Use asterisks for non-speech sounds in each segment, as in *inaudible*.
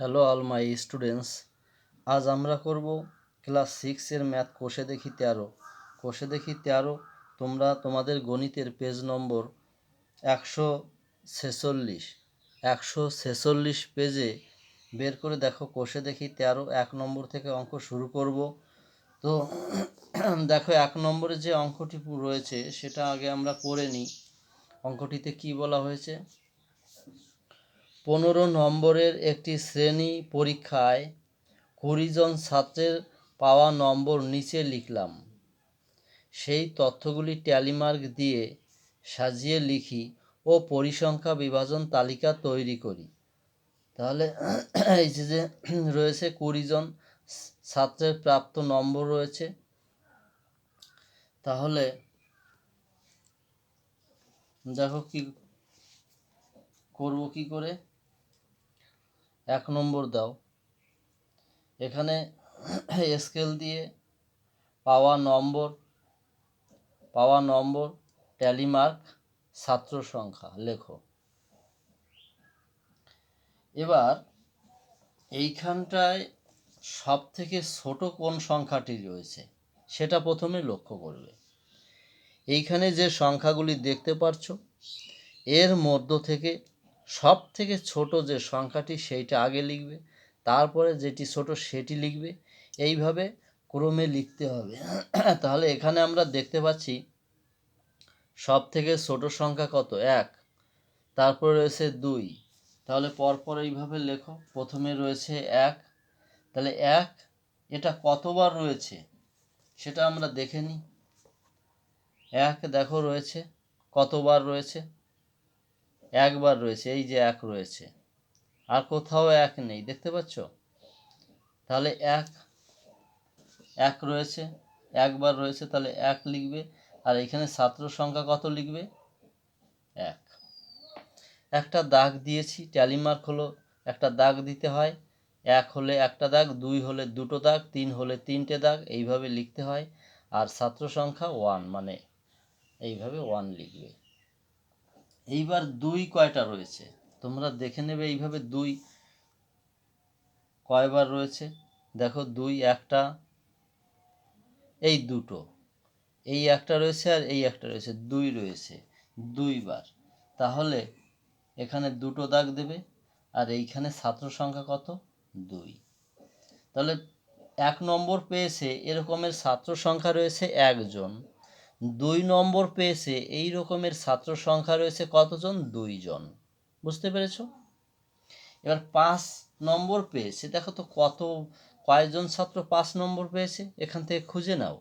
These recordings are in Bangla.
হ্যালো অল মাই স্টুডেন্টস আজ আমরা করব ক্লাস সিক্সের ম্যাথ কোষে দেখি তেরো। কোষে দেখি তেরো, তোমরা তোমাদের গণিতের পেজ নম্বর একশো ছেচল্লিশ। একশো ছেচল্লিশ পেজে বের করে দেখো কোষে দেখি তেরো, এক নম্বর থেকে অঙ্ক শুরু করব। তো *clears throat* দেখো, এক নম্বরে যে অঙ্কটি রয়েছে, সেটা আগে আমরা পড়ে নিই। অঙ্কটিতে কি বলা হয়েছে? পনেরো নম্বরের একটি শ্রেণি পরীক্ষায় কুড়ি জন ছাত্রের পাওয়া নম্বর নিচে লিখলাম। সেই তথ্যগুলি ট্যালিমার্ক দিয়ে সাজিয়ে লিখি ও পরিসংখ্যা বিভাজন তালিকা তৈরি করি। তাহলে এই যে রয়েছে কুড়ি জন ছাত্রের প্রাপ্ত নম্বর রয়েছে। তাহলে দেখো কি করব কি করে? এক নম্বর দাও। এখানে স্কেল দিয়ে পাওয়া নম্বর পাওয়া নম্বর ট্যালিমার্ক ছাত্র সংখ্যা লেখো। এবার এইখানটায় সব থেকে ছোট কোন সংখ্যাটি রয়েছে সেটা প্রথমে লক্ষ্য করবে। এইখানে যে সংখ্যাগুলি দেখতে পারছ, এর মধ্য থেকে সব থেকে ছোট যে সংখ্যাটি সেইটা আগে লিখবে, তারপরে যেটি ছোট সেটি লিখবে। এইভাবে ক্রমে লিখতে হবে। *clears throat* তাহলে এখানে আমরা দেখতে পাচ্ছি সব থেকে ছোট সংখ্যা কত? এক। তারপরে রয়েছে দুই। তাহলে পরপর এইভাবে লেখো। প্রথমে রয়েছে এক। তাহলে এক, এটা কতবার রয়েছে? সেটা আমরা দেখে নিই। এক দেখো রয়েছে, কতবার রয়েছে? একবার রয়েছে, এই যে এক রয়েছে। আর কোথাও এক নেই, দেখতে পাচ্ছ? তাহলে এক এক রয়েছে, একবার রয়েছে, তাহলে এক লিখবে। আর এখানে ছাত্র সংখ্যা কত লিখবে? এক। একটা দাগ দিয়েছি ট্যালিমার্ক হলো একটা দাগ দিতে হয়। এক হলে একটা দাগ, দুই হলে দুটো দাগ, তিন হলে তিনটে দাগ, এইভাবে লিখতে হয়। আর ছাত্র সংখ্যা ওয়ান মানে এইভাবে ওয়ান লিখবে। এইবার দুই কয়টা রয়েছে? তোমরা দেখে নেবে এইভাবে দুই কয়বার রয়েছে। দেখো, দুই, একটা, এই দুটো। এই একটা রয়েছে আর এই একটা রয়েছে। দুই রয়েছে। দুইবার। তাহলে এখানে দুটো দাগ দেবে আর এইখানে ছাত্র সংখ্যা কত? দুই। তাহলে এক নম্বর পেয়েছে, এরকমের ছাত্র সংখ্যা রয়েছে একজন। দুই নম্বর পেয়েছে, এই রকমের ছাত্র সংখ্যা রয়েছে কতজন? দুইজন। বুঝতে পেরেছ? এবার পাঁচ নম্বর পেয়েছে, দেখো তো কত, কয়জন ছাত্র পাঁচ নম্বর পেয়েছে? এখান থেকে খুঁজে নাও।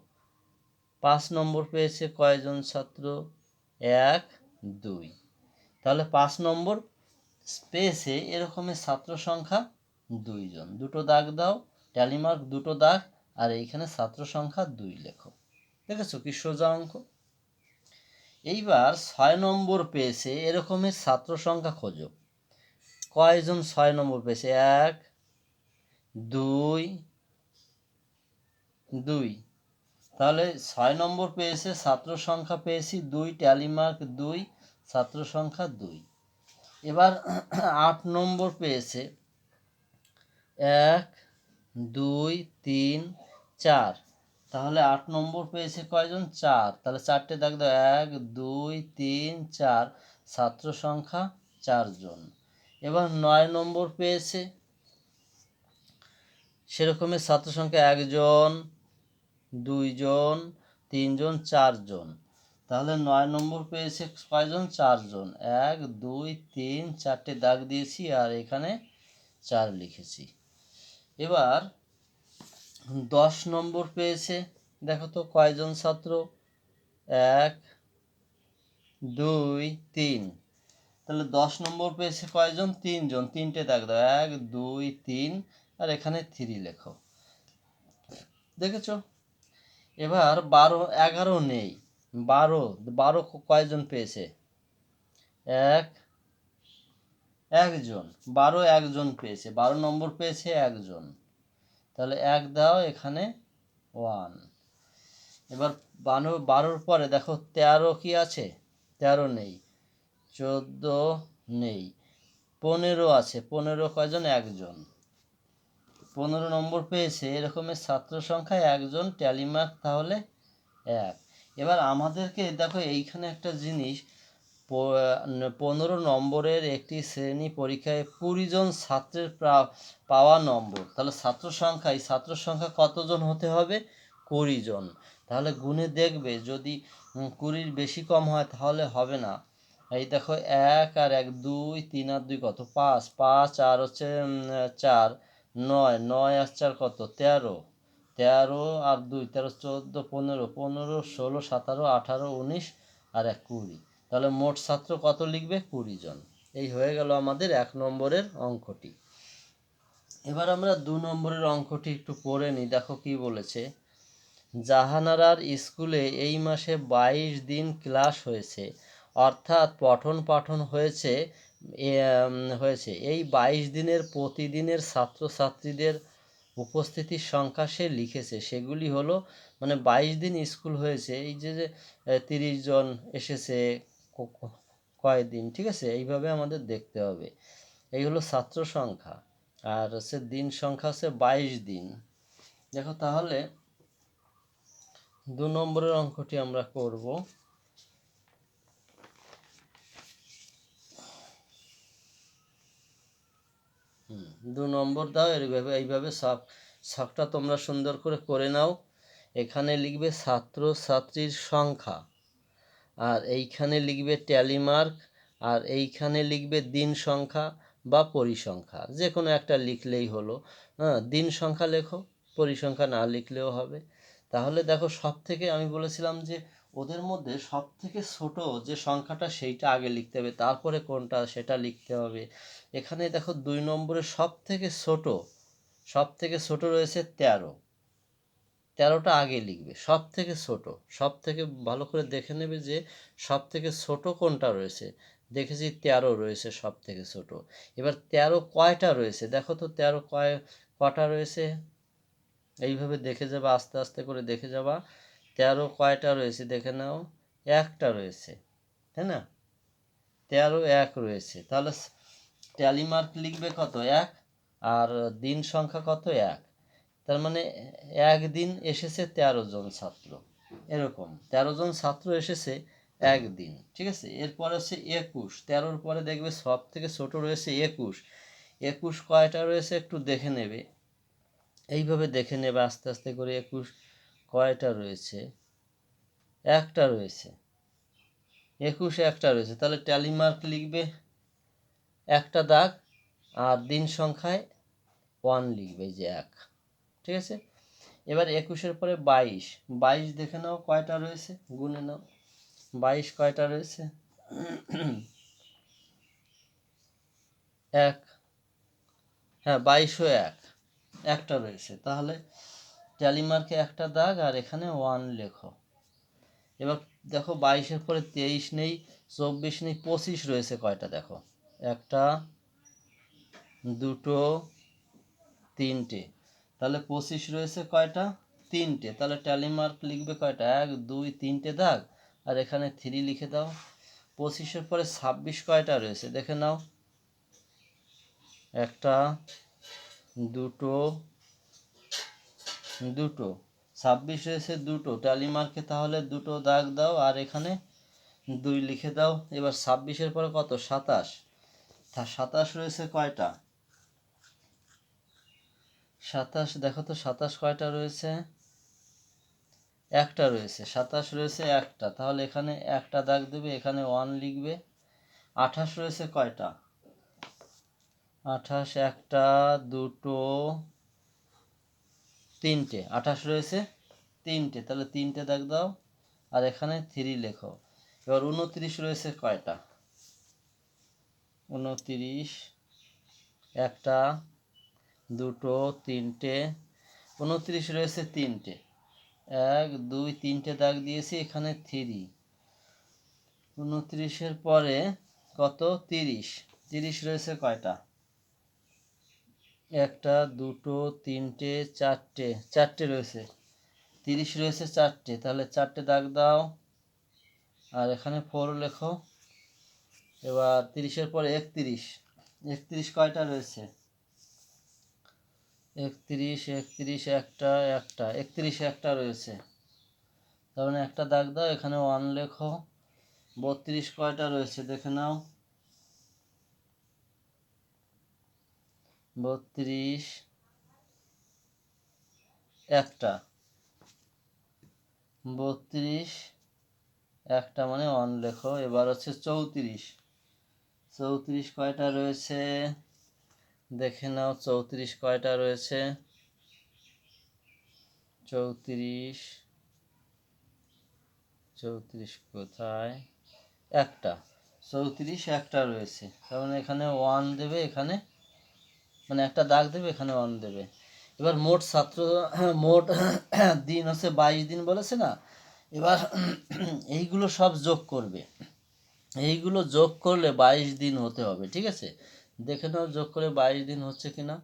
পাঁচ নম্বর পেয়েছে কয়জন ছাত্র? এক, দুই। তাহলে পাঁচ নম্বর পেয়েছে এরকমের ছাত্র সংখ্যা দুইজন। দুটো দাগ দাও, ট্যালিমার্ক দুটো দাগ, আর এইখানে ছাত্র সংখ্যা দুই লেখো। দেখেছ কি সোজা অঙ্ক? এইবার ছয় নম্বর পেয়েছে এরকমের ছাত্র সংখ্যা খোঁজো। কয়জন ছয় নম্বর পেয়েছে? এক, দুই দুই। তাহলে ছয় নম্বর পেয়েছে, ছাত্র সংখ্যা পেয়েছি দুই ট্যালিমার্ক দুই, ছাত্র সংখ্যা দুই। এবার *clears throat* আট নম্বর পেয়েছে, এক, দুই, তিন, চার। তাহলে আট নম্বর পেয়েছে কয়জন? চার। তাহলে চারটে দাগ দাও। এক, দুই, তিন, চার। ছাত্র সংখ্যা চারজন এবার নয় নম্বর পেয়েছে। সেরকমের ছাত্র সংখ্যা একজন দুইজন তিনজন চারজন তাহলে নয় নম্বর পেয়েছে কয়জন? চারজন এক, দুই, তিন, চারটে দাগ দিয়েছি আর এখানে চার লিখেছি। এবার দশ নম্বর পেয়েছে। দেখো তো কয়জন ছাত্র? এক, দুই, তিন। তাহলে দশ নম্বর পেয়েছে কয়জন? তিনজন। তিনটে দাগ দাও। এক, দুই, তিন। আর এখানে থ্রি লেখো। দেখেছ? এবার বারো, এগারো নেই। বারো বারো কয়জন পেয়েছে? এক, একজন। বারো একজন পেয়েছে। বারো নম্বর পেয়েছে একজন। তাহলে এক দাও এখানে ওয়ান এবার বারো বারোর পরে দেখো তেরো কি আছে? তেরো নেই। চোদ্দ নেই। পনেরো আছে। পনেরো কয়জন? একজন। পনেরো নম্বর পেয়েছে। এরকমের ছাত্র সংখ্যা একজন ট্যালিমার্ক তাহলে এক। এবার আমাদেরকে দেখো এইখানে একটা জিনিস পনেরো নম্বরের একটি শ্রেণি পরীক্ষায় কুড়ি জন ছাত্রের পাওয়া নম্বর। তাহলে ছাত্র সংখ্যা, এই ছাত্র সংখ্যা কতজন হতে হবে? কুড়ি জন। তাহলে গুণে দেখবে, যদি কুড়ির বেশি কম হয় তাহলে হবে না। এই দেখো, এক আর এক, দুই, তিন আর দুই কত? পাঁচ। পাঁচ আর হচ্ছে চার। নয়। নয় আর চার কত? তেরো। তেরো আর দুই, তেরো, চোদ্দ, পনেরো। পনেরো, ষোলো, সতেরো, আঠারো, উনিশ আর এক কুড়ি। তাহলে মোট ছাত্র কত লিখবে? কুড়ি জন। এই হয়ে গেল আমাদের এক নম্বরের অঙ্কটি। এবার আমরা দু নম্বরের অঙ্কটি একটু পড়ে নিই। দেখো কি বলেছে, জাহানারার স্কুলে এই মাসে বাইশ দিন ক্লাস হয়েছে। অর্থাৎ পঠন পাঠন হয়েছে হয়েছে। এই বাইশ দিনের প্রতিদিনের ছাত্রছাত্রীদের উপস্থিতির সংখ্যা সে লিখেছে। সেগুলি হলো মানে বাইশ দিন স্কুল হয়েছে। এই যে তিরিশ জন এসেছে কয়দিন ঠিক আছে? এইভাবে আমাদের দেখতে হবে। এই হলো ছাত্র সংখ্যা। আর হচ্ছে দিন সংখ্যা হচ্ছে বাইশ দিন। দেখো তাহলে দু নম্বরের অঙ্কটি আমরা করব। দু নম্বর দাও, এইভাবে এইভাবে সব, সবটা তোমরা সুন্দর করে করে নাও। এখানে লিখবে ছাত্র, ছাত্রীর সংখ্যা। আর এইখানে লিখবে ট্যালিমার্ক আর এইখানে লিখবে দিন সংখ্যা বা পরিসংখ্যা। যে কোনো একটা লিখলেই হলো। হ্যাঁ দিন সংখ্যা লেখো, পরিসংখ্যা না লিখলেও হবে। তাহলে দেখো সব থেকে আমি বলেছিলাম যে ওদের মধ্যে সব থেকে ছোট যে সংখ্যাটা সেইটা আগে লিখতে হবে, তারপরে কোনটা সেটা লিখতে হবে। এখানে দেখো দুই নম্বরে সব থেকে ছোট সব থেকে ছোট রয়েছে তেরো। তেরোটা আগে লিখবে সব থেকে ছোট। সব থেকে ভালো করে দেখে নেবে যে সব থেকে ছোট কোনটা রয়েছে। দেখেছি তেরো রয়েছে সব থেকে ছোট। এবার তেরো কয়টা রয়েছে? দেখো তো তেরো কয়, কটা রয়েছে? এইভাবে দেখে যাবা, আস্তে আস্তে করে দেখে যাবা। তেরো কয়টা রয়েছে দেখে নাও। একটা রয়েছে, তাই না? তেরো এক রয়েছে। তাহলে ট্যালি মার্ক লিখবে কত? এক। আর দিন সংখ্যা কত? এক। তার মানে একদিন এসেছে তেরো জন ছাত্র। এরকম, তেরো জন ছাত্র এসেছে একদিন, ঠিক আছে? এরপরে হচ্ছে একুশ, তেরোর পরে দেখবে সব থেকে ছোট রয়েছে একুশ। একুশ কয়টা রয়েছে একটু দেখে নেবে। এইভাবে দেখে নেবে আস্তে আস্তে করে একুশ কয়টা রয়েছে? একটা রয়েছে। একুশ একটা রয়েছে, তাহলে ট্যালি মার্ক লিখবে একটা দাগ আর দিন সংখ্যায় ওয়ান লিখবে যে এক। ঠিক আছে? এবার একুশের পরে বাইশ। বাইশ দেখে নাও কয়টা রয়েছে, গুনে নাও। বাইশ কয়টা রয়েছে? এক। হ্যাঁ বাইশও এক। একটা রয়েছে। তাহলে ট্যালিমার্কে একটা দাগ আর এখানে ওয়ান লেখো। এবার দেখো বাইশের পরে তেইশ নেই, চব্বিশ নেই, পঁচিশ রয়েছে কয়টা দেখো? একটা, দুটো, তিনটে। তাহলে পঁচিশ রয়েছে কয়টা? তিনটে। তাহলে ট্যালিমার্ক লিখবে কয়টা? এক, দুই, তিনটে দাগ। আর এখানে থ্রি লিখে দাও। পঁচিশের পরে ছাব্বিশ কয়টা রয়েছে? দেখে নাও। একটা, দুটো দুটো। ছাব্বিশ রয়েছে দুটো। ট্যালি মার্কে তাহলে দুটো দাগ দাও। আর এখানে দুই লিখে দাও। এবার ছাব্বিশের পরে কত? সাতাশ। সাতাশ রয়েছে কয়টা? সাতাশ, দেখো তো সাতাশ কয়টা রয়েছে? একটা রয়েছে, সাতাশ রয়েছে একটা। তাহলে এখানে একটা দাগ দেবে, এখানে ওয়ান লিখবে। আঠাশ রয়েছে কয়টা? আঠাশ, একটা, দুটো, তিনটে। আঠাশ রয়েছে তিনটে, তাহলে তিনটে দাগ দাও। আর এখানে থ্রি লেখো। এবার উনত্রিশ রয়েছে কয়টা? উনত্রিশ, একটা দুটো, তিনটে, উনত্রিশ রয়েছে তিনটে। এক, দুই, তিনটে দাগ দিয়েছি, এখানে থ্রি। উনত্রিশের পরে কত? তিরিশ। তিরিশ রয়েছে কয়টা? একটা, দুটো, তিনটে, চারটে। চারটে রয়েছে। তিরিশ রয়েছে চারটে। তাহলে চারটে দাগ দাও। আর এখানে ফোর লেখো। এবার তিরিশের পরে একত্রিশ। একত্রিশ কয়টা রয়েছে? একত্রিশ একত্রিশ, একটা একটা, একত্রিশ, একটা রয়েছে। তার মানে একটা দাগ দাও, এখানে ওয়ান লেখো। বত্রিশ কয়টা রয়েছে দেখে নাও। বত্রিশ, একটা। বত্রিশ, একটা মানে ওয়ান লেখো। এবার হচ্ছে চৌত্রিশ। চৌত্রিশ কয়টা রয়েছে? দেখে নাও, চৌত্রিশ কয়টা রয়েছে? চৌত্রিশ চৌত্রিশ কোথায়? একটা। চৌত্রিশ একটা রয়েছে। তার মানে এখানে ওয়ান দেবে, এখানে মানে একটা দাগ দেবে, এখানে ওয়ান দেবে। এবার মোট ছাত্র, মোট দিন হচ্ছে বাইশ দিন বলেছে না? এবার এইগুলো সব যোগ করবে। এইগুলো যোগ করলে বাইশ দিন হতে হবে, ঠিক আছে? দেখে নাও, যোগ করে বাইশ দিন হচ্ছে কিনা?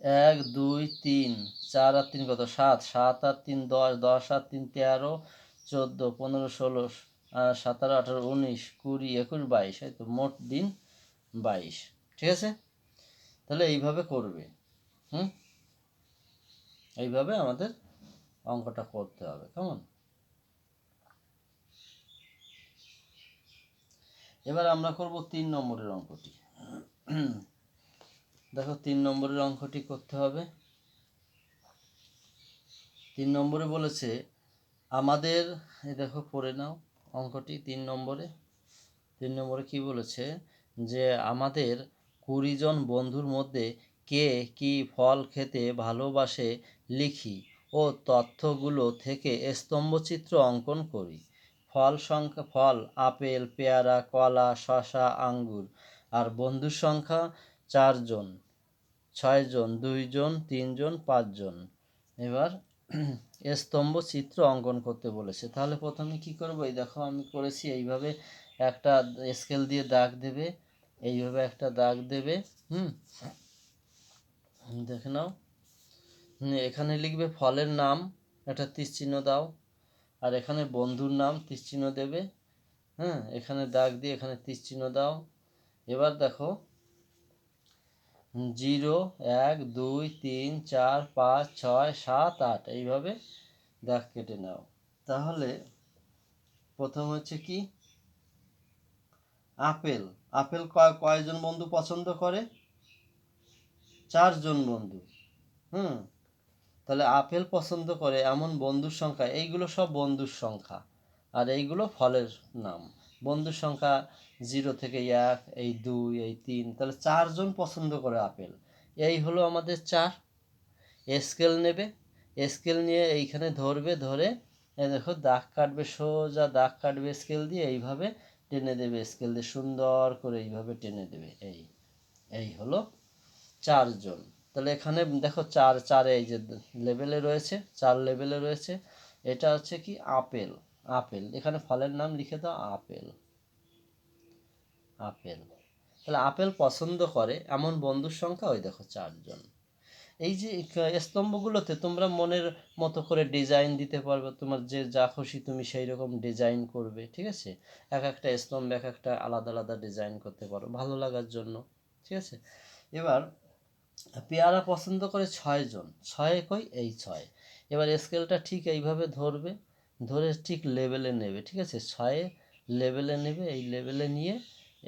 এক, দুই, তিন, চার আর তিন কত? সাত। সাত আর তিন, দশ। দশ আর তিন, তেরো, চোদ্দ, পনেরো, ষোলো সতেরো, আঠারো, উনিশ, কুড়ি, একুশ, বাইশ। এই তো মোট দিন বাইশ। ঠিক আছে? তাহলে এইভাবে করবে। হুম? এইভাবে আমাদের অঙ্কটা করতে হবে। কেমন? এবার আমরা করব তিন নম্বরের অঙ্কটি। দেখো, তিন নম্বরের অঙ্কটি করতে হবে। তিন নম্বরে বলেছে, আমাদের দেখো, পড়ে নাও অঙ্কটি তিন নম্বরে। তিন নম্বরে কি বলেছে? যে আমাদের কুড়ি জন বন্ধুর মধ্যে কে কি ফল খেতে ভালোবাসে, লিখি ও তথ্যগুলো থেকে স্তম্ভচিত্র অঙ্কন করি। ফল সংখ্যা, ফল, আপেল, পেয়ারা, কলা শশা আঙ্গুর আর বন্ধুর সংখ্যা চারজন ছয়জন দুইজন তিনজন পাঁচজন এবার *clears throat* স্তম্ভ চিত্র অঙ্কন করতে বলেছে। তাহলে প্রথমে কি করব? এই দেখো, আমি করেছি, এইভাবে একটা স্কেল দিয়ে দাগ দেবে, এইভাবে একটা দাগ দেবে, হুম? দেখে নাও। এখানে লিখবে ফলের নাম, একটা তীর চিহ্ন দাও। আর এখানে বন্ধুর নাম তীর চিহ্ন দেবে। হ্যাঁ এখানে দাগ দিয়ে এখানে তীর চিহ্ন দাও। এবার দেখো, জিরো, এক, দুই, তিন, চার, পাঁচ, ছয়, সাত, আট, এইভাবে দাগ কেটে নাও। তাহলে প্রথম হচ্ছে কি? আপেল। আপেল কয়, কয়জন বন্ধু পছন্দ করে? চারজন বন্ধু। হুম তাহলে আপেল পছন্দ করে এমন বন্ধুর সংখ্যা, এইগুলো সব বন্ধুর সংখ্যা। আর এইগুলো ফলের নাম। বন্ধুর সংখ্যা জিরো থেকে এক, এই দুই, এই তিন, তাহলে চারজন পছন্দ করে আপেল। এই হলো আমাদের চার। স্কেল নেবে। স্কেল নিয়ে এইখানে ধরবে, ধরে, এই দেখো, দাগ কাটবে, সোজা দাগ কাটবে স্কেল দিয়ে এইভাবে টেনে দেবে স্কেল দিয়ে সুন্দর করে এইভাবে টেনে দেবে। এই এই হলো চারজন। তাহলে এখানে দেখো চার, চারে এই যে লেভেলে রয়েছে, চার লেভেলে রয়েছে, এটা হচ্ছে কি আপেল আপেল। এখানে ফলের নাম লিখে দাও আপেল। আপেল। তাহলে আপেল পছন্দ করে এমন বন্ধুর সংখ্যা ওই দেখো চারজন। এই যে স্তম্ভগুলোতে তোমরা মনের মতো করে ডিজাইন দিতে পারবে, তোমার যে যা খুশি তুমি সেই রকম ডিজাইন করবে, ঠিক আছে? এক একটা স্তম্ভ এক একটা আলাদা আলাদা ডিজাইন করতে পারো, ভালো লাগার জন্য, ঠিক আছে? এবার পেয়ারা পছন্দ করে ছয়জন ছয় কই এই ছয়। এবার স্কেলটা ঠিক এইভাবে ধরবে, ধরে ঠিক লেভেলে নেবে, ঠিক আছে? ছয়ে লেভেলে নেবে, এই লেভেলে নিয়ে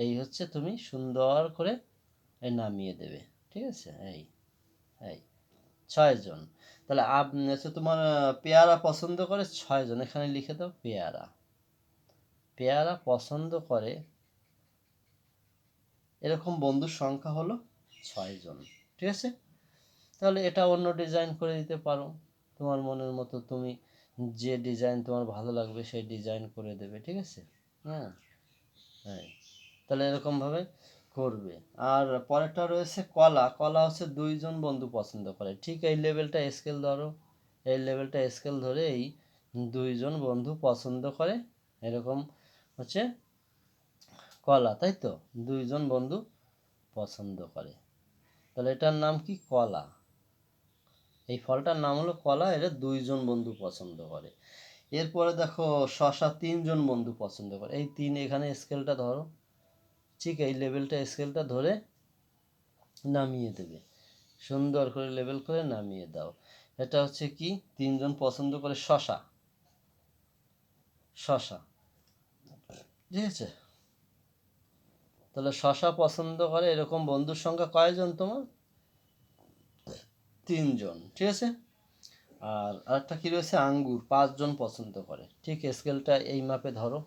এই হচ্ছে তুমি সুন্দর করে নামিয়ে দেবে, ঠিক আছে? এই এই ছয়জন তাহলে আপ হচ্ছে তোমার পেয়ারা পছন্দ করে ছয়জন এখানে লিখে দাও পেয়ারা। পেয়ারা পছন্দ করে, এরকম বন্ধুর সংখ্যা হলো ছয়জন ঠিক আছে? তাহলে এটা অন্য ডিজাইন করে দিতে পারো। তোমার মনের মতো তুমি যে ডিজাইন তোমার ভালো লাগবে সেই ডিজাইন করে দেবে, ঠিক আছে? হ্যাঁ? হ্যাঁ। তাহলে এরকমভাবে করবে। আর পরেরটা রয়েছে কলা। কলা হচ্ছে দুইজন বন্ধু পছন্দ করে। ঠিক এই লেভেলটা স্কেল ধরো। এই লেভেলটা স্কেল ধরে এই দুইজন বন্ধু পছন্দ করে এরকম হচ্ছে কলা, তাই তো? দুইজন বন্ধু পছন্দ করে। তাহলে এটার নাম কি? কলা। এই ফলটার নাম হলো কলা এটা দুইজন বন্ধু পছন্দ করে। এরপরে দেখো, শশা তিনজন বন্ধু পছন্দ করে। এই তিন এখানে স্কেলটা ধরো। ঠিক এই লেভেলটা স্কেলটা ধরে নামিয়ে দেবে। সুন্দর করে লেবেল করে নামিয়ে দাও। এটা হচ্ছে কি? তিনজন পছন্দ করে শশা। শশা। ঠিক আছে? তাহলে শশা পছন্দ করে এরকম বন্ধুর সংখ্যা কয়জন তোমার? তিনজন, ঠিক আছে? আর আরেকটা কী রয়েছে? আঙ্গুর, পাঁচজন পছন্দ করে। ঠিক স্কেলটা এই মাপে ধরো।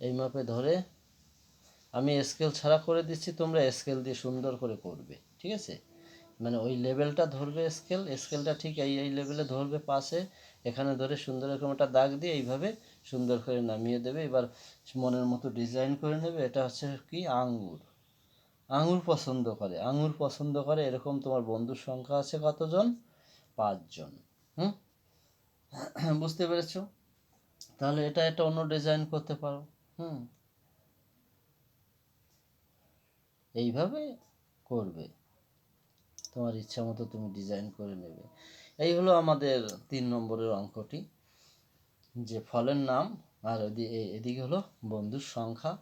এই মাপে ধরে আমি স্কেল ছাড়া করে দিচ্ছি, তোমরা স্কেল দিয়ে সুন্দর করে করবে, ঠিক আছে? মানে ওই লেভেলটা ধরবে স্কেল স্কেলটা ঠিক এই এই লেভেলে ধরবে পাশে, এখানে ধরে সুন্দর এরকম একটা দাগ দিয়ে এইভাবে সুন্দর করে নামিয়ে দেবে। এবার মনের মতো ডিজাইন করে নেবে। এটা হচ্ছে কি? আঙ্গুর। আঙুর পছন্দ করে। আঙুর পছন্দ করে, এরকম তোমার বন্ধুর সংখ্যা আছে কতজন? পাঁচজন। হুম? বুঝতে পেরেছ? তাহলে এটা একটা অন্য ডিজাইন করতে পারো। হুম? এইভাবে করবে। তোমার ইচ্ছা মতো তুমি ডিজাইন করে নেবে। এই হলো আমাদের তিন নম্বরের অঙ্কটি। যে ফলের নাম আর এদিকে হলো বন্ধুর সংখ্যা,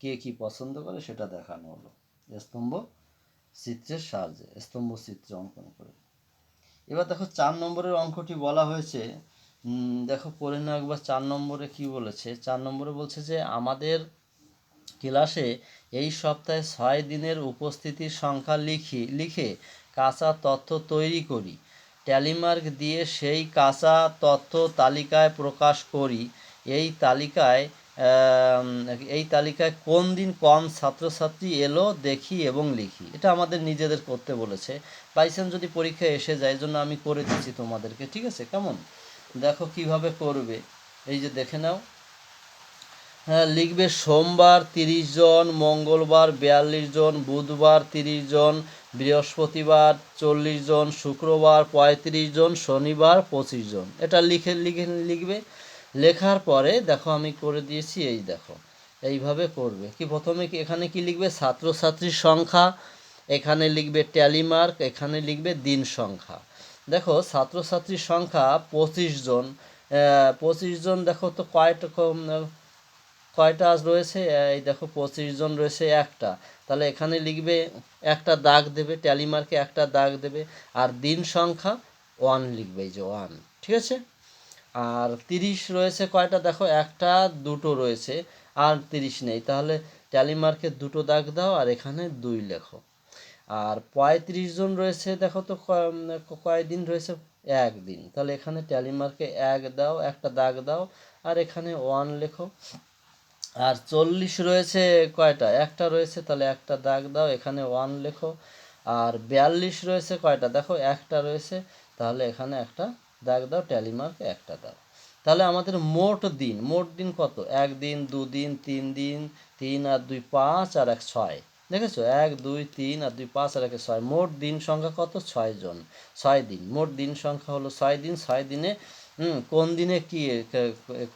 কে কি পছন্দ করে সেটা দেখানো হলো। স্তম্ভ চিত্রের সাহায্যে, স্তম্ভ চিত্র অঙ্কন করে। এবার দেখো চার নম্বরের অঙ্কটি বলা হয়েছে। দেখো পড়ে নাও একবার চার নম্বরে কি বলেছে। চার নম্বরে বলছে যে আমাদের ক্লাসে এই সপ্তাহে ছয় দিনের উপস্থিতির সংখ্যা লিখি, লিখে কাঁচা তথ্য তৈরি করি। ট্যালিমার্ক দিয়ে সেই কাঁচা তথ্য তালিকায় প্রকাশ করি। এই তালিকায় এই তালিকায় কোন দিন কম ছাত্রছাত্রী এলো দেখি এবং লিখি। এটা আমাদের নিজেদের করতে বলেছে। বাইচান্স যদি পরীক্ষায় এসে যায়, এই জন্য আমি করে দিচ্ছি তোমাদেরকে, ঠিক আছে? কেমন? দেখো কীভাবে করবে। এই যে দেখে নাও। হ্যাঁ লিখবে সোমবার তিরিশ জন, মঙ্গলবার বিয়াল্লিশ জন, বুধবার তিরিশ জন বৃহস্পতিবার চল্লিশ জন, শুক্রবার পঁয়ত্রিশ জন, শনিবার পঁচিশ জন। এটা লিখে লিখে, লিখবে। লেখার পরে দেখো আমি করে দিয়েছি, এই দেখো। এইভাবে করবে। কি প্রথমে কি, এখানে কি লিখবে? ছাত্রছাত্রীর সংখ্যা, এখানে লিখবে ট্যালিমার্ক এখানে লিখবে দিন সংখ্যা। দেখো, ছাত্রছাত্রীর সংখ্যা পঁচিশ জন। পঁচিশ জন, দেখো তো কয়টা কয়টা রয়েছে? এই দেখো, পঁচিশ জন রয়েছে একটা। তাহলে এখানে লিখবে, একটা দাগ দেবে ট্যালিমার্কে একটা দাগ দেবে, আর দিন সংখ্যা ওয়ান লিখবে, এই যে ওয়ান ঠিক আছে? আর তিরিশ রয়েছে কয়টা? দেখো, একটা, দুটো রয়েছে, আর তিরিশ নেই। তাহলে ট্যালিমার্কে দুটো দাগ দাও, আর এখানে দুই লেখো। আর পঁয়ত্রিশ জন রয়েছে, দেখো তো কয়দিন রয়েছে? একদিন। তাহলে এখানে ট্যালিমার্কে এক দাও, একটা দাগ দাও, আর এখানে ওয়ান লেখো। আর চল্লিশ রয়েছে কয়টা? একটা রয়েছে, তাহলে একটা দাগ দাও, এখানে ওয়ান লেখো। আর বিয়াল্লিশ রয়েছে কয়টা? দেখো, একটা রয়েছে, তাহলে এখানে একটা দাগ দাও ট্যালিমার্কে একটা দাও। তাহলে আমাদের মোট দিন মোট দিন কত? একদিন দুদিন তিন দিন, তিন আর দুই পাঁচ আর এক ছয়। দেখেছ? এক, দুই, তিন আর দুই পাঁচ আর এক ছয়। মোট দিন সংখ্যা কত? ছয় জন। ছয় দিন। মোট দিন সংখ্যা হলো ছয় দিন। ছয় দিনে কোন দিনে কি কে-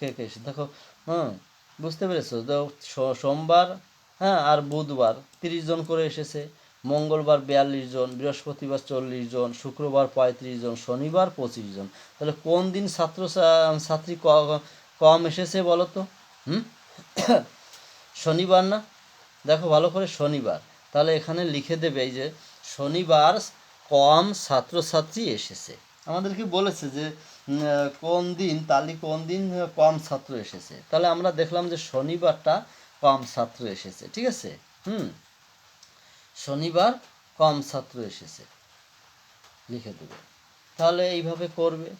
কে- দেখো, হুম বুঝতে পেরেছ? তো সোমবার হ্যাঁ আর বুধবার, তিরিশ জন করে এসেছে। মঙ্গলবার বিয়াল্লিশ জন, বৃহস্পতিবার চল্লিশ জন, শুক্রবার পঁয়ত্রিশ জন, শনিবার পঁচিশ জন। তাহলে কোন দিন ছাত্র ছাত্রী কম এসেছে বলো তো? হুম? শনিবার না? দেখো ভালো করে শনিবার। তাহলে এখানে লিখে দেবে এই যে, শনিবার কম ছাত্রছাত্রী এসেছে। আমাদেরকে বলেছে যে কোন দিন, তালি কোন দিন কম ছাত্র এসেছে। তাহলে আমরা দেখলাম যে শনিবারটা কম ছাত্র এসেছে, ঠিক আছে? হুম। শনিবার কম ছাত্র এসেছে। লিখে দেবে। তাহলে এইভাবে করবে।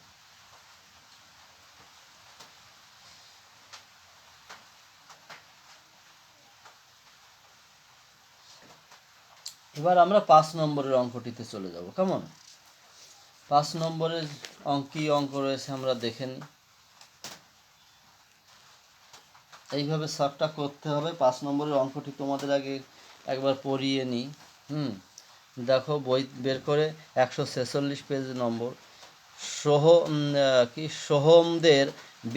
এবার আমরা পাঁচ নম্বরের অঙ্কটিতে চলে যাব, কেমন? পাঁচ নম্বরের অঙ্কি অঙ্ক রয়েছে আমরা দেখে নিই। এইভাবে শর্টটা করতে হবে। পাঁচ নম্বরের অঙ্কটি তোমাদের আগে একবার পড়িয়ে নিই। হুম, দেখো, বই বের করে একশো ছেচল্লিশ পেজ নম্বর। সোহ কি, সোহমদের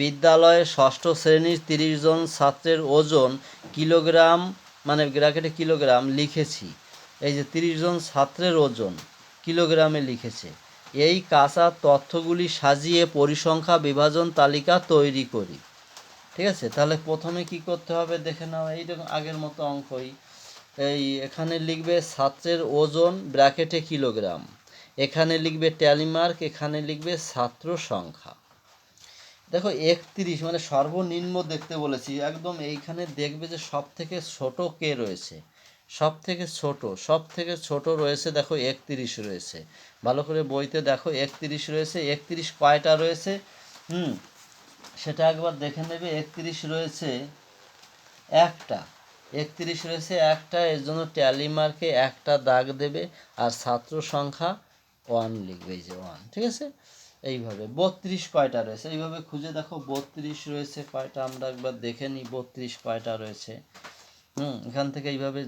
বিদ্যালয়ে ষষ্ঠ শ্রেণির তিরিশ জন ছাত্রের ওজন কিলোগ্রাম মানে ব্র্যাকেটে কিলোগ্রাম লিখেছি। এই যে তিরিশ জন ছাত্রের ওজন কিলোগ্রামে লিখেছে। এই কাঁচা তথ্যগুলি সাজিয়ে পরিসংখ্যা বিভাজন তালিকা তৈরি করি। ঠিক আছে? তাহলে প্রথমে কি করতে হবে দেখে নাও, এই এইরকম আগের মতো অঙ্কই। এই এখানে লিখবে ছাত্রের ওজন ব্র্যাকেটে কিলোগ্রাম। এখানে লিখবে ট্যালিমার্ক, এখানে লিখবে ছাত্র সংখ্যা। দেখো একত্রিশ মানে সর্বনিম্ন দেখতে বলেছি। একদম এইখানে দেখবে যে সব থেকে ছোটো কে রয়েছে। সব থেকে ছোট সব থেকে ছোট রয়েছে দেখো একত্রিশ রয়েছে। ভালো করে বইতে দেখো একত্রিশ রয়েছে, একত্রিশ কয়টা রয়েছে? হুম, সেটা একবার দেখে নেবে, একত্রিশ রয়েছে একটা। একত্রিশ রয়েছে একটা, এর জন্য ট্যালি মার্কে একটা দাগ দেবে আর ছাত্র সংখ্যা ওয়ান লিখবে এই যে ওয়ান ঠিক আছে? এইভাবে, বত্রিশ কয়টা রয়েছে? এইভাবে খুঁজে দেখো, বত্রিশ রয়েছে কয়টা, আমরা একবার দেখে নিই বত্রিশ কয়টা রয়েছে। হুম, এখান থেকে এইভাবে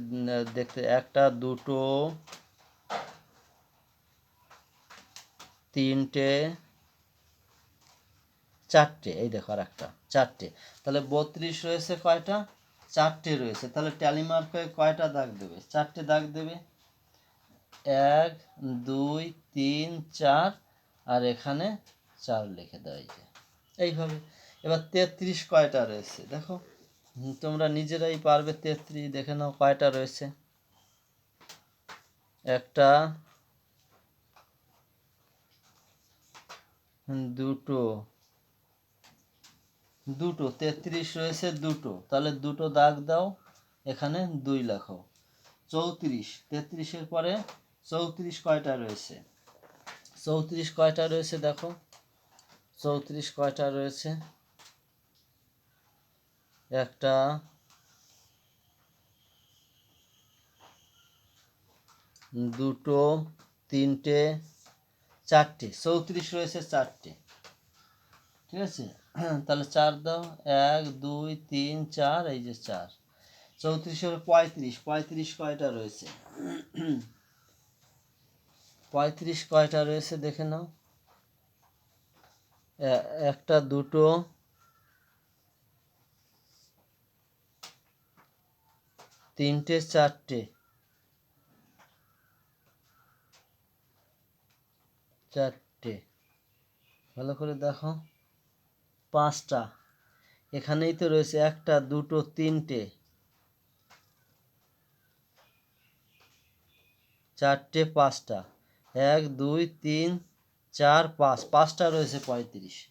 দেখতে, একটা, দুটো, তিনটে, চারটে, এই দেখো আর একটা চারটে। তাহলে বত্রিশ রয়েছে কয়টা? চারটে রয়েছে। তাহলে ট্যালি মার্কে কয়টা দাগ দেবে? চারটে দাগ দেবে। এক, দুই, তিন, চার, আর এখানে চার লিখে দেওয়া এই যে এইভাবে। এবার তেত্রিশ কয়টা রয়েছে? দেখো। তোমরা নিজেরাই পারবে তেত্রিশ, দেখে নাও কয়টা রয়েছে। একটা, দুটো দুটো, তেত্রিশ রয়েছে দুটো। তাহলে দুটো দাগ দাও, এখানে দুই লেখো। চৌত্রিশ, তেত্রিশের পরে চৌত্রিশ কয়টা রয়েছে? চৌত্রিশ কয়টা রয়েছে দেখো? চৌত্রিশ কয়টা রয়েছে? একটা দুটো তিনটে চারটে, চৌত্রিশ রয়েছে চারটে। ঠিক আছে? *clears throat* তাহলে চার দাও, এক, দুই, তিন, চার, এই যে চার। চৌত্রিশের পঁয়ত্রিশ পঁয়ত্রিশ কয়টা রয়েছে? *clears throat* পঁয়ত্রিশ কয়টা রয়েছে দেখে নাও। একটা, দুটো তিনটে, চারটে। চারটে। ভালো করে দেখো। পাঁচটা। এখানেই তো রয়েছে একটা, দুটো, তিনটে। চারটে, পাঁচটা। এক, দুই, তিন, চার, পাঁচ। পাঁচটা রয়েছে পঁয়ত্রিশ।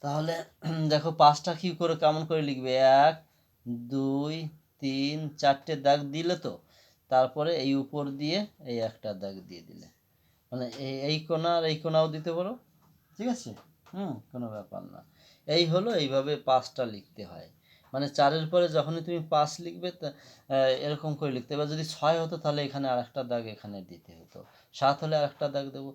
তাহলে দেখো, পাঁচটা কি করে, কেমন করে লিখবে? এক, দুই তিন চারটে দাগ দিলে তো, তারপরে এই উপর দিয়ে এই একটা দাগ দিয়ে দিলে। মানে এই এই কোনা আর এই কোনাও দিতে পারো, ঠিক আছে? হুম, কোনো ব্যাপার না। এই হলো এইভাবে পাঁচটা লিখতে হয়। মানে চারের পরে যখনই তুমি পাঁচ লিখবে এরকম করে লিখতে এবার যদি ছয় হতো তাহলে এখানে আরেকটা দাগ এখানে দিতে হতো। সাত হলে আরেকটা দাগ দেবো।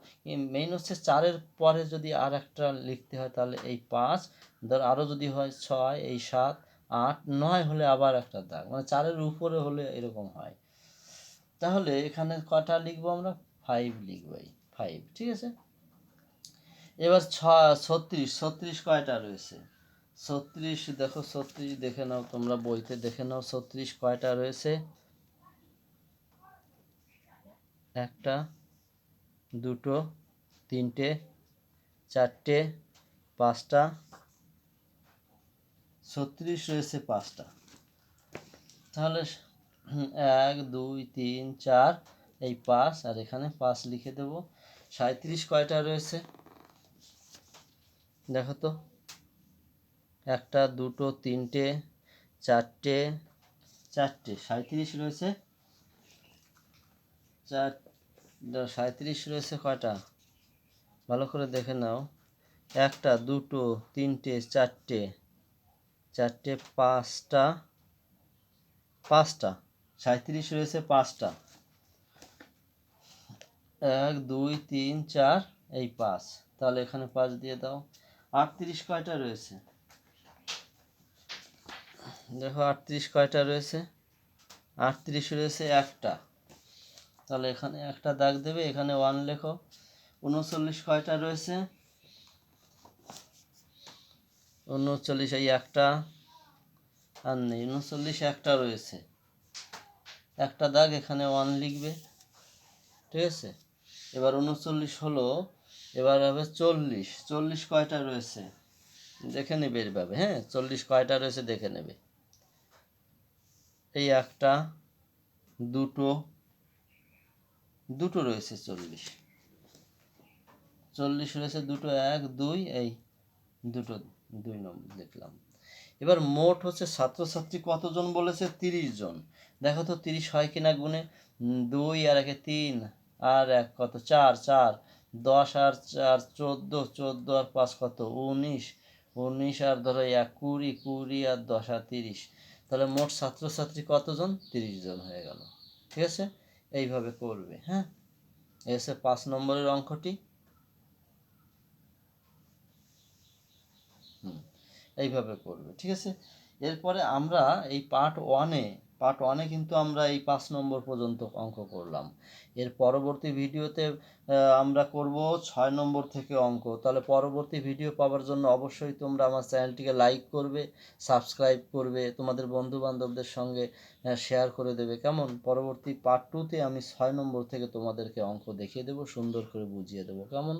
মেইন হচ্ছে চারের পরে যদি আর একটা লিখতে হয় তাহলে এই পাঁচ। ধর আরও যদি হয় ছয়, এই সাত। আট, নয় হলে আবার একটা দাগ মানে চারের উপরে হলে এরকম হয়। তাহলে এখানে কটা লিখব আমরা? ফাইভ লিখব ফাইভ ঠিক আছে? এবার ছ, ছত্রিশ ছত্রিশ কয়টা রয়েছে? ছত্রিশ, দেখো ছত্রিশ দেখে নাও, তোমরা বইতে দেখে নাও, ছত্রিশ কয়টা রয়েছে? একটা, দুটো, তিনটে, চারটে, পাঁচটা ছত্রিশ রয়েছে পাঁচটা। তাহলে এক, দুই, তিন, চার, এই পাঁচ, আর এখানে পাঁচ লিখে দেব। সাঁত্রিশ কয়টা রয়েছে? দেখো তো। একটা, দুটো, তিনটে, চারটে চারটে সাঁত্রিশ রয়েছে। চার সাঁত্রিশ রয়েছে কয়টা? ভালো করে দেখে নাও। একটা, দুটো, তিনটে, চারটে। চারটে পাঁচটা পাঁচটা সাঁত্রিশ রয়েছে পাঁচটা। এক, দুই, তিন, চার, এই পাঁচ। তাহলে এখানে পাঁচ দিয়ে দাও। আটত্রিশ কয়টা রয়েছে? দেখো আটত্রিশ কয়টা রয়েছে? আটত্রিশ রয়েছে একটা। তাহলে এখানে একটা দাগ দেবে, এখানে ওয়ান লেখো। উনচল্লিশ কয়টা রয়েছে? উনচল্লিশ এই একটা, আর নেই, উনচল্লিশ একটা রয়েছে। একটা দাগ এখানে ওয়ান লিখবে, ঠিক আছে? এবার উনচল্লিশ হলো, এবার হবে চল্লিশ। চল্লিশ কয়টা রয়েছে? দেখে নেবে এইভাবে হ্যাঁ? চল্লিশ কয়টা রয়েছে দেখে নেবে। এই একটা, দুটো দুটো রয়েছে চল্লিশ। চল্লিশ রয়েছে দুটো, এক, দুই, এই দুটো। দুই নম্বর লিখলাম এবার মোট হচ্ছে ছাত্রছাত্রী কতজন বলেছে? তিরিশ জন। দেখো তো, তিরিশ হয় কিনা গুণে? দুই আর একে তিন, আর এক কত? চার চার। দশ আর চার, চোদ্দ চোদ্দ আর পাঁচ কত? উনিশ। উনিশ আর ধরো এক, কুড়ি কুড়ি আর দশ আর তিরিশ। তাহলে মোট ছাত্রছাত্রী কতজন? তিরিশ জন হয়ে গেল। ঠিক আছে? এইভাবে করবে হ্যাঁ? এসে পাঁচ নম্বরের অঙ্কটি। এইভাবে করবে, ঠিক আছে? এরপরে আমরা এই পার্ট ওয়ানে পার্ট ওয়ানে কিন্তু আমরা এই পাঁচ নম্বর পর্যন্ত অঙ্ক করলাম। এর পরবর্তী ভিডিওতে আমরা করব ছয় নম্বর থেকে অঙ্ক। তাহলে পরবর্তী ভিডিও পাওয়ার জন্য অবশ্যই তোমরা আমার চ্যানেলটিকে লাইক করবে সাবস্ক্রাইব করবে, তোমাদের বন্ধু বান্ধবদের সঙ্গে শেয়ার করে দেবে। কেমন? পরবর্তী পার্ট টুতে আমি ছয় নম্বর থেকে তোমাদেরকে অঙ্ক দেখিয়ে দেবো, সুন্দর করে বুঝিয়ে দেবো। কেমন?